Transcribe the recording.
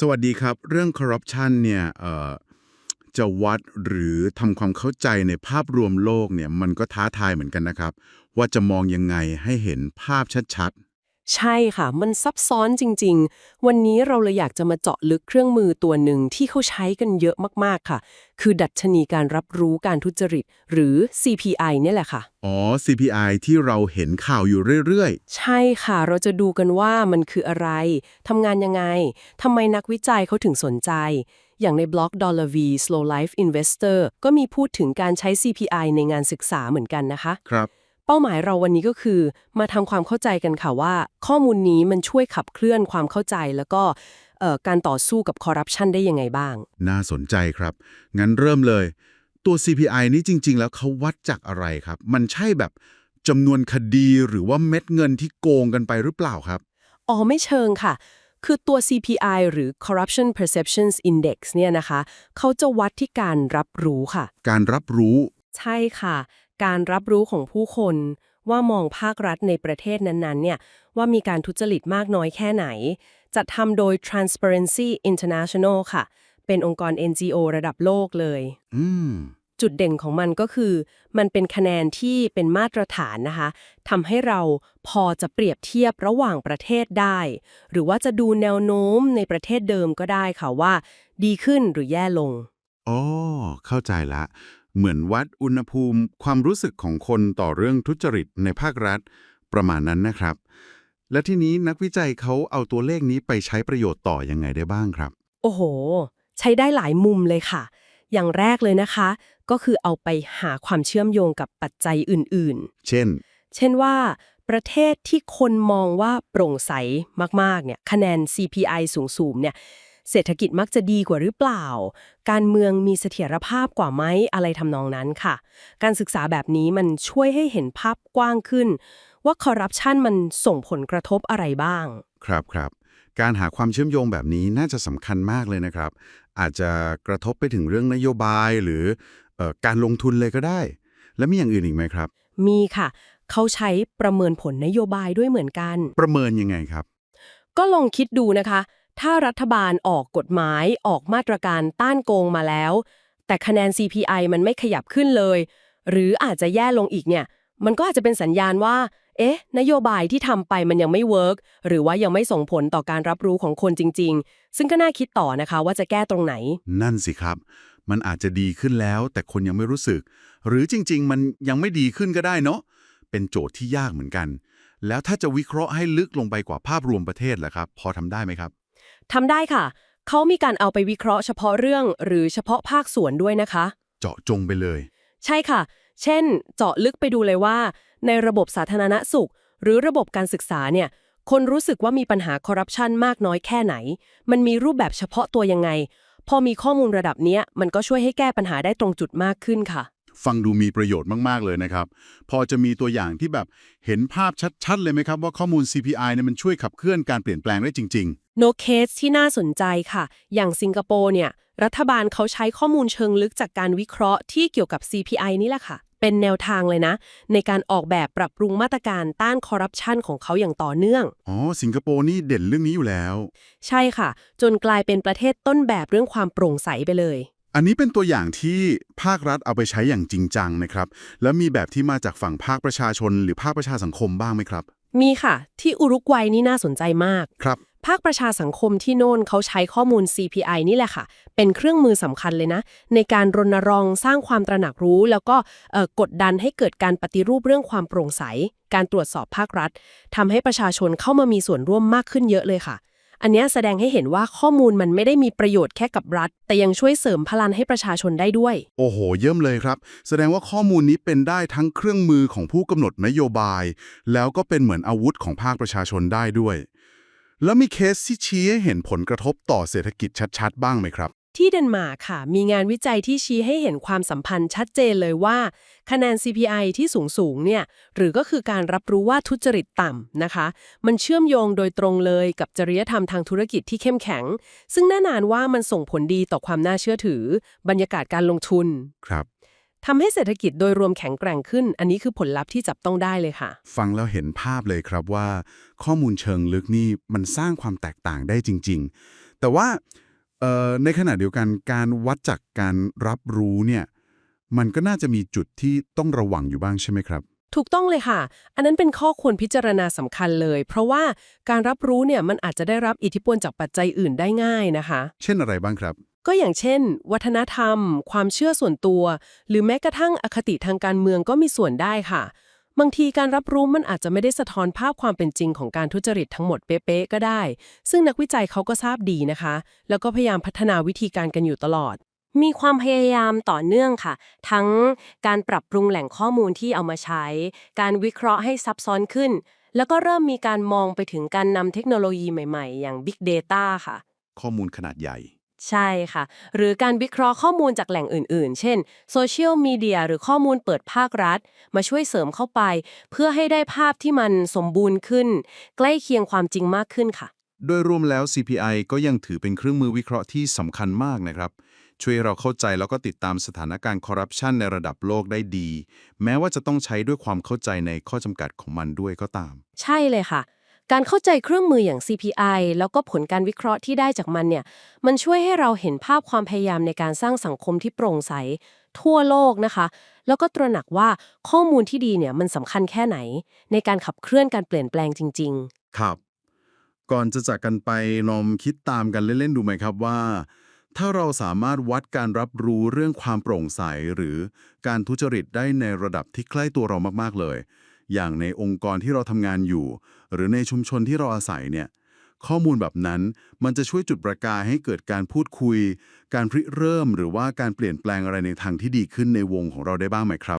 สวัสดีครับ เรื่องคอร์รัปชันเนี่ยจะวัดหรือทำความเข้าใจในภาพรวมโลกเนี่ยมันก็ท้าทายเหมือนกันนะครับ ว่าจะมองยังไงให้เห็นภาพชัด ใช่ค่ะ มันซับซ้อนจริง ๆ วันนี้เราเลยอยากจะมาเจาะลึกเครื่องมือตัวหนึ่งที่เขาใช้กันเยอะมากๆค่ะ คือดัชนีการรับรู้การทุจริต หรือ CPI เนี่ยแหละค่ะๆอ๋อ CPI ที่เราเห็นข่าวอยู่เรื่อยใช่ค่ะ เราจะดูกันว่ามันคืออะไรทำงานยังไงทำไมนักวิจัยเขาถึงสนใจ อย่างในบล็อก Dollar V Slow Life Investor ก็มีพูดถึงการใช้ CPI ในงานศึกษาเหมือนกันนะคะ ๆ ครับ เป้าหมายเราวันนี้ก็คือ มาทำความเข้าใจกันค่ะว่า ข้อมูลนี้มันช่วยขับเคลื่อนความเข้าใจแล้วก็เอ่อการต่อสู้กับคอร์รัปชันได้ยังไงบ้าง น่าสนใจครับ งั้นเริ่มเลย ตัว CPI นี้จริง ๆ แล้วเขาวัดจากอะไรครับ มันใช่แบบจำนวนคดีหรือว่าเม็ดเงินที่โกงกันไปหรือเปล่าครับ อ๋อไม่เชิงค่ะ คือตัว CPI หรือ Corruption Perceptions Index เนี่ยนะคะ เขาจะวัดที่การรับรู้ค่ะ การรับรู้ ใช่ค่ะ การรับรู้ของผู้คนว่ามองภาครัฐในประเทศนั้นๆเนี่ยว่ามีการทุจริตมากน้อยแค่ไหน จัดทำโดย Transparency International ค่ะ เป็นองค์กร NGO ระดับโลกเลยอืมจุดเด่นของมันก็คือ มันเป็นคะแนนที่เป็นมาตรฐานนะคะทำให้เราพอจะเปรียบเทียบระหว่างประเทศได้ หรือว่าจะดูแนวโน้มในประเทศเดิมก็ได้ค่ะว่า ดีขึ้นหรือแย่ลงอ๋อเข้าใจละ เหมือนวัดอุณหภูมิ ความรู้สึกของคนต่อเรื่องทุจริตในภาครัฐ ประมาณนั้นนะครับ และที่นี้นักวิจัยเขาเอาตัวเลขนี้ไปใช้ประโยชน์ต่อยังไงได้บ้างครับ โอ้โห ใช้ได้หลายมุมเลยค่ะ อย่างแรกเลยนะคะ ก็คือเอาไปหาความเชื่อมโยงกับปัจจัยอื่นเช่นๆเช่นว่า ประเทศที่คนมองว่าโปร่งใสมากๆเนี่ยคะแนน CPI สูงๆเนี่ย เศรษฐกิจมักจะดีกว่าหรือเปล่า การเมืองมีเสถียรภาพกว่าไหมอะไรทำนองนั้นค่ะ การศึกษาแบบนี้มันช่วยให้เห็นภาพกว้างขึ้น ว่าคอร์รัปชันมันส่งผลกระทบอะไรบ้าง ครับครับ การหาความเชื่อมโยงแบบนี้น่าจะสำคัญมากเลยนะครับ อาจจะกระทบไปถึงเรื่องนโยบายหรือเออการลงทุนเลยก็ได้ แล้วมีอย่างอื่นอีกไหมครับ มีค่ะ เขาใช้ประเมินผลนโยบายด้วยเหมือนกัน ประเมินยังไงครับ ก็ลองคิดดูนะคะ ถ้ารัฐบาลออกกฎหมายออกมาตรการต้านโกงมาแล้ว แต่คะแนน CPI มันไม่ขยับขึ้นเลย หรืออาจจะแย่ลงอีกเนี่ย มันก็อาจจะเป็นสัญญาณว่า เอ๊ะ นโยบายที่ทำไปมันยังไม่เวิร์กหรือว่ายังไม่ส่งผลต่อการรับรู้ของคนจริง ๆ ซึ่งก็น่าคิดต่อนะคะว่าจะแก้ตรงไหน นั่นสิครับ มันอาจจะดีขึ้นแล้ว แต่คนยังไม่รู้สึก หรือจริง ๆ มันยังไม่ดีขึ้นก็ได้เนาะเป็นโจทย์ที่ยากเหมือนกัน แล้วถ้าจะวิเคราะห์ให้ลึกลงไปกว่าภาพรวมประเทศล่ะครับ พอทำได้ไหมครับ ทำได้ค่ะ เขามีการเอาไปวิเคราะห์เฉพาะเรื่องหรือเฉพาะภาคส่วนด้วยนะคะ เจาะจงไปเลย ใช่ค่ะ เช่น เจาะลึกไปดูเลยว่า ในระบบสาธารณสุข หรือระบบการศึกษาเนี่ย คนรู้สึกว่ามีปัญหาคอร์รัปชันมากน้อยแค่ไหน มันมีรูปแบบเฉพาะตัวยังไง พอมีข้อมูลระดับเนี้ยมันก็ช่วยให้แก้ปัญหาได้ตรงจุดมากขึ้นค่ะ ฟังดูมีประโยชน์มาก ๆ เลยนะครับ พอจะมีตัวอย่างที่แบบเห็นภาพชัด ๆ เลยไหมครับว่าข้อมูล CPI เนี่ยมันช่วยขับเคลื่อนการเปลี่ยนแปลงได้จริง no case ที่น่าสนใจค่ะ อย่างสิงคโปร์เนี่ย รัฐบาลเขาใช้ข้อมูลเชิงลึกจากการวิเคราะห์ที่เกี่ยวกับ CPI นี่แหละค่ะ เป็นแนวทางเลยนะ ในการออกแบบปรับปรุงมาตรการต้านคอร์รัปชันของเขาอย่างต่อเนื่องๆอ๋อ สิงคโปร์นี่เด่นเรื่องนี้อยู่แล้ว ใช่ค่ะ จนกลายเป็นประเทศต้นแบบเรื่องความโปร่งใสไปเลย อันนี้เป็นตัวอย่างที่ภาครัฐเอาไปใช้อย่างจริงจังนะครับ แล้วมีแบบที่มาจากฝั่งภาคประชาชน หรือภาคประชาสังคมบ้างไหมครับ มีค่ะ ที่อุรุกวัยนี่น่าสนใจมาก ครับ ภาคประชาสังคมที่โน่นเขาใช้ข้อมูล CPI นี่แหละค่ะ เป็นเครื่องมือสำคัญเลยนะ ในการรณรงค์สร้างความตระหนักรู้ แล้วก็เอ่อกดดันให้เกิดการปฏิรูปเรื่องความโปร่งใส การตรวจสอบภาครัฐทำให้ประชาชนเข้ามามีส่วนร่วมมากขึ้นเยอะเลยค่ะ อันนี้แสดงให้เห็นว่าข้อมูลมันไม่ได้มีประโยชน์แค่กับรัฐ แต่ยังช่วยเสริมพลังให้ประชาชนได้ด้วย โอ้โห เยี่ยมเลยครับ แสดงว่าข้อมูลนี้เป็นได้ทั้งเครื่องมือของผู้กำหนดนโยบาย แล้วก็เป็นเหมือนอาวุธของภาคประชาชนได้ด้วย แล้วมีเคสที่ชี้ให้เห็นผลกระทบต่อเศรษฐกิจชัดๆ บ้างไหมครับ ที่เดนมาร์กค่ะ มีงานวิจัยที่ชี้ให้เห็นความสัมพันธ์ชัดเจนเลยว่า คะแนน CPI ที่สูงสูงๆเนี่ย หรือก็คือการรับรู้ว่าทุจริตต่ำนะคะ มันเชื่อมโยงโดยตรงเลยกับจริยธรรมทางธุรกิจที่เข้มแข็ง ซึ่งแน่นอนว่ามันส่งผลดีต่อความน่าเชื่อถือ บรรยากาศการลงทุนครับทำให้เศรษฐกิจโดยรวมแข็งแกร่งขึ้น อันนี้คือผลลัพธ์ที่จับต้องได้เลยค่ะ ฟังแล้วเห็นภาพเลยครับว่า ข้อมูลเชิงลึกนี่มันสร้างความแตกต่างได้จริง ๆ แต่แต่ว่าเอ่อ ในขณะเดียวกันการวัดจากการรับรู้เนี่ยมันก็น่าจะมีจุดที่ต้องระวังอยู่บ้างใช่ไหมครับ ถูกต้องเลยค่ะ อันนั้นเป็นข้อควรพิจารณาสำคัญเลย เพราะว่าการรับรู้เนี่ยมันอาจจะได้รับอิทธิพลจากปัจจัยอื่นได้ง่ายนะคะ เช่นอะไรบ้างครับ ก็อย่างเช่น วัฒนธรรม ความเชื่อส่วนตัว หรือแม้กระทั่งอคติทางการเมืองก็มีส่วนได้ค่ะ บางทีการรับรู้มันอาจจะไม่ได้สะท้อนภาพความเป็นจริงของการทุจริตทั้งหมดเป๊ะๆก็ได้ ซึ่งนักวิจัยเขาก็ทราบดีนะคะ แล้วก็พยายามพัฒนาวิธีการกันอยู่ตลอด มีความพยายามต่อเนื่องค่ะ ทั้งการปรับปรุงแหล่งข้อมูลที่เอามาใช้ การวิเคราะห์ให้ซับซ้อนขึ้น แล้วก็เริ่มมีการมองไปถึงการนำเทคโนโลยีใหม่ ๆ อย่าง Big Data ค่ะ ข้อมูลขนาดใหญ่ ใช่ค่ะ หรือการวิเคราะห์ข้อมูลจากแหล่งอื่นๆ เช่นโซเชียลมีเดียหรือข้อมูลเปิดภาครัฐ มาช่วยเสริมเข้าไป เพื่อให้ได้ภาพที่มันสมบูรณ์ขึ้น ใกล้เคียงความจริงมากขึ้นค่ะ โดยรวมแล้ว CPI ก็ยังถือเป็นเครื่องมือวิเคราะห์ที่สำคัญมากนะครับ ช่วยให้เราเข้าใจแล้วก็ติดตามสถานการณ์คอร์รัปชันในระดับโลกได้ดี แม้ว่าจะต้องใช้ด้วยความเข้าใจในข้อจำกัดของมันด้วยก็ตาม ใช่เลยค่ะ การเข้าใจเครื่องมืออย่าง CPI แล้วก็ผลการวิเคราะห์ที่ได้จากมันเนี่ย มันช่วยให้เราเห็นภาพความพยายามในการสร้างสังคมที่โปร่งใส ทั่วโลกนะคะ แล้วก็ตระหนักว่าข้อมูลที่ดีเนี่ยมันสำคัญแค่ไหน ในการขับเคลื่อนการเปลี่ยนแปลงจริง ๆ ครับ ก่อนจะจากกันไปลองคิดตามกันเล่นๆดูไหมครับว่า ถ้าเราสามารถวัดการรับรู้เรื่องความโปร่งใสหรือการทุจริตได้ในระดับที่ใกล้ตัวเรามากๆเลย อย่างในองค์กรที่เราทำงานอยู่ หรือในชุมชนที่เราอาศัยเนี่ยข้อมูลแบบนั้นมันจะช่วยจุดประกายให้เกิดการพูดคุย การริเริ่มหรือว่าการเปลี่ยนแปลงอะไรในทางที่ดีขึ้นในวงของเราได้บ้างไหมครับ